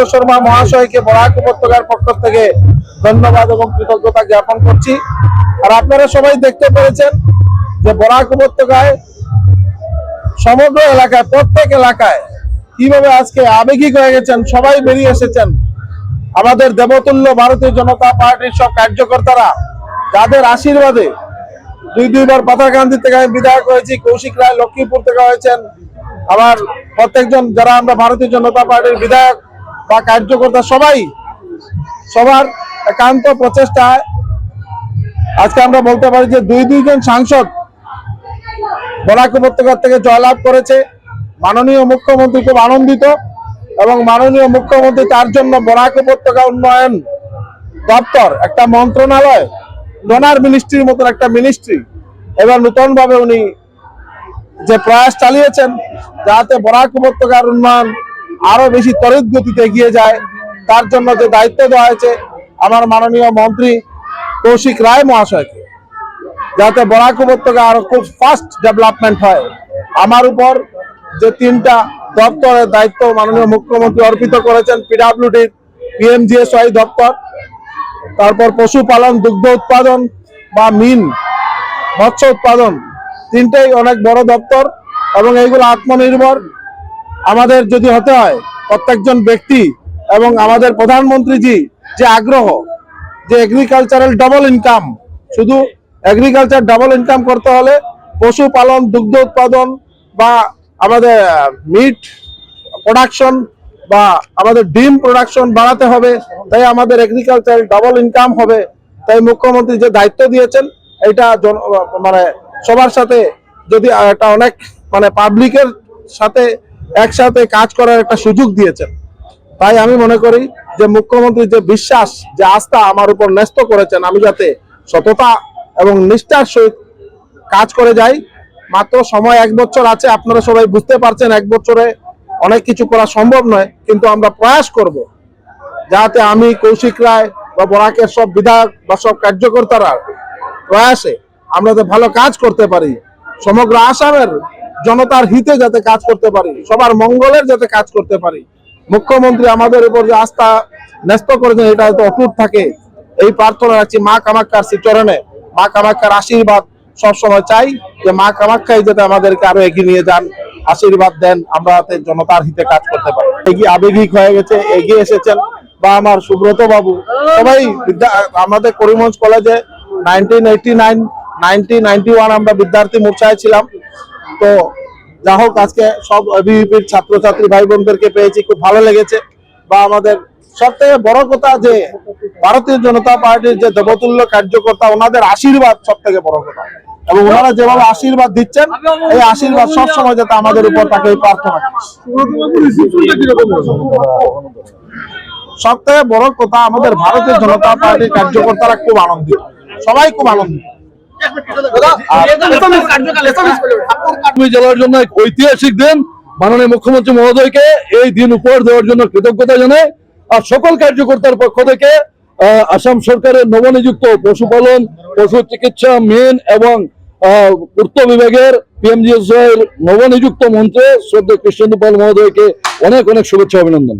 বিশ্ব শর্মা মহাশয়কে বরাক উপত্যকার পক্ষ থেকে ধন্যবাদ এবং কৃতজ্ঞতা জ্ঞাপন করছি। আর আপনারা সবাই দেখতে পেরেছেন যে বরাক উপত্যকায় সমগ্র এলাকায়, প্রত্যেক এলাকায় কীভাবে আজকে আবেগিক হয়ে গেছেন, সবাই বেরিয়ে এসেছেন। আমাদের দেবতুল্য ভারতীয় জনতা পার্টির সব কার্যকর্তারা, যাদের আশীর্বাদে দুই দুইবার পাথারকান্দি থেকে আমি বিধায়ক হয়েছি, কৌশিক রায় লক্ষ্মীপুর থেকে হয়েছেন, আবার প্রত্যেকজন যারা আমরা ভারতীয় জনতা পার্টির বিধায়ক বা কার্যকর্তা সবাই, সবার একান্ত প্রচেষ্টায় আজকে আমরা বলতে পারি যে দুই দুইজন সাংসদ বরাক উপত্যকা থেকে জয়লাভ করেছে। মাননীয় মুখ্যমন্ত্রী খুব আনন্দিত এবং মাননীয় মুখ্যমন্ত্রী তার জন্য বরাক উপত্যকা উন্নয়ন দপ্তর, একটা মন্ত্রণালয় ডোনার মিনিস্ট্রির মতন একটা মিনিস্ট্রি এবার নতুন ভাবে উনি যে প্রয়াস চালিয়েছেন, যাতে বরাক উপত্যকার উন্নয়ন আরও বেশি তড়িৎ গতিতে এগিয়ে যায়। তার জন্য যে দায়িত্ব দেওয়া হয়েছে আমার মাননীয় মন্ত্রী কৌশিক রায় মহাশয়কে, যাতে বরাক উপত্যকা আরও খুব ফাস্ট ডেভেলপমেন্ট হয়। আমার উপর যে তিনটা দপ্তরের দায়িত্ব মাননীয় মুখ্যমন্ত্রী অর্পিত করেছেন পিডাব্লিউডির পিএমজিএসওয়াই দপ্তর, তারপর পশুপালন, দুগ্ধ উৎপাদন বা মিন, মৎস্য উৎপাদন, তিনটেই অনেক বড় দপ্তর এবং এইগুলো আত্মনির্ভর। আমাদের যদি হতে হয়, প্রত্যেকজন ব্যক্তি এবং আমাদের প্রধানমন্ত্রীজি যে আগ্রহ, যে এগ্রিকালচারাল ডবল ইনকাম শুধু এগ্রিকালচার ডবল ইনকাম করতে হলে পশুপালন, দুগ্ধ উৎপাদন বা আমাদের মিট প্রোডাকশন বা আমাদের ডিম প্রোডাকশন বাড়াতে হবে, তাই আমাদের এগ্রিকালচারাল ডাবল ইনকাম হবে। তাই মুখ্যমন্ত্রী যে দায়িত্ব দিয়েছেন, এটা মানে সবার সাথে যদি একটা অনেক মানে পাবলিকের সাথে একসাথে কাজ করার একটা সুযোগ দিয়েছেন। তাই আমি মনে করি যে মুখ্যমন্ত্রী যে বিশ্বাস, যে আস্থা আমার উপর ন্যস্ত করেছেন, আমি যাতে সততা এবং নিষ্ঠার সহিত কাজ করে যাই। মাত্র সময় এক বছর আছে, আপনারা সবাই বুঝতে পারছেন এক বছরে অনেক কিছু করা সম্ভব নয়, কিন্তু আমরা প্রয়াস করব। যাতে আমি, কৌশিক রায় বা বরাকের সব বিধায়ক বা সব কার্যকর্তারা প্রয়াসে আমরা তো ভালো কাজ করতে পারি। সমগ্র আসামের জনতার হিতে যাতে কাজ করতে পারি, সবার মঙ্গলের যাতে কাজ করতে পারি। মুখ্যমন্ত্রী আমাদের উপর যে আস্থা ন্যস্ত করেছেন, এটা যাতে অটুট থাকে। এই প্রার্থনা রাখছি মা কামাক্ষার শ্রীচরণে মা কামাক্ষার আশীর্বাদ সবসময় চাই যে মা কামাক্ষাই যাতে আমাদেরকে আরও এগিয়ে নিয়ে যান, আশীর্বাদ দেন, আমরা যাতে জনতার হিতে কাজ করতে পারি। এগিয়ে আবেগিক হয়ে গেছে, এগিয়ে এসেছেন বা আমার সুব্রত বাবু। সবাই আমাদের করিমগঞ্জ কলেজে nineteen eighty nine nineteen ninety one আমরা বিদ্যার্থী মোর্চায় ছিলাম। তো যা হোক, আজকে সব এবিভিপির ছাত্রছাত্রী ভাই বোনদেরকে পেয়েছি, খুব ভালো লেগেছে। বা আমাদের সব থেকে বড় কথা যে ভারতীয় জনতা পার্টির যে দেবতুল্য কার্যকর্তা, ওনাদের আশীর্বাদ সব থেকে বড় কথা। এবং ওনারা যেভাবে আশীর্বাদ দিচ্ছেন, এই আশীর্বাদ সব সময় যাতে আমাদের উপর তাকে প্রার্থনা সব থেকে বড় কথা, আমাদের ভারতীয় জনতা পার্টির কার্যকর্তারা খুব আনন্দিত। সবাই খুব আনন্দিত। জেলার জন্য এক ঐতিহাসিক দিন মাননীয় মুখ্যমন্ত্রী মহোদয়কে এই দিন উপহার দেওয়ার জন্য কৃতজ্ঞতা জানাই। আর সকল কার্যকর্তার পক্ষ থেকে আসাম সরকারের নবনিযুক্ত পশুপালন পশু চিকিৎসা মেন এবং পূর্ত বিভাগের পিএমজিএস নবনিযুক্ত মন্ত্রী শ্রদ্ধা কৃষ্ণেন্দু পাল মহোদয়কে অনেক অনেক শুভেচ্ছা অভিনন্দন।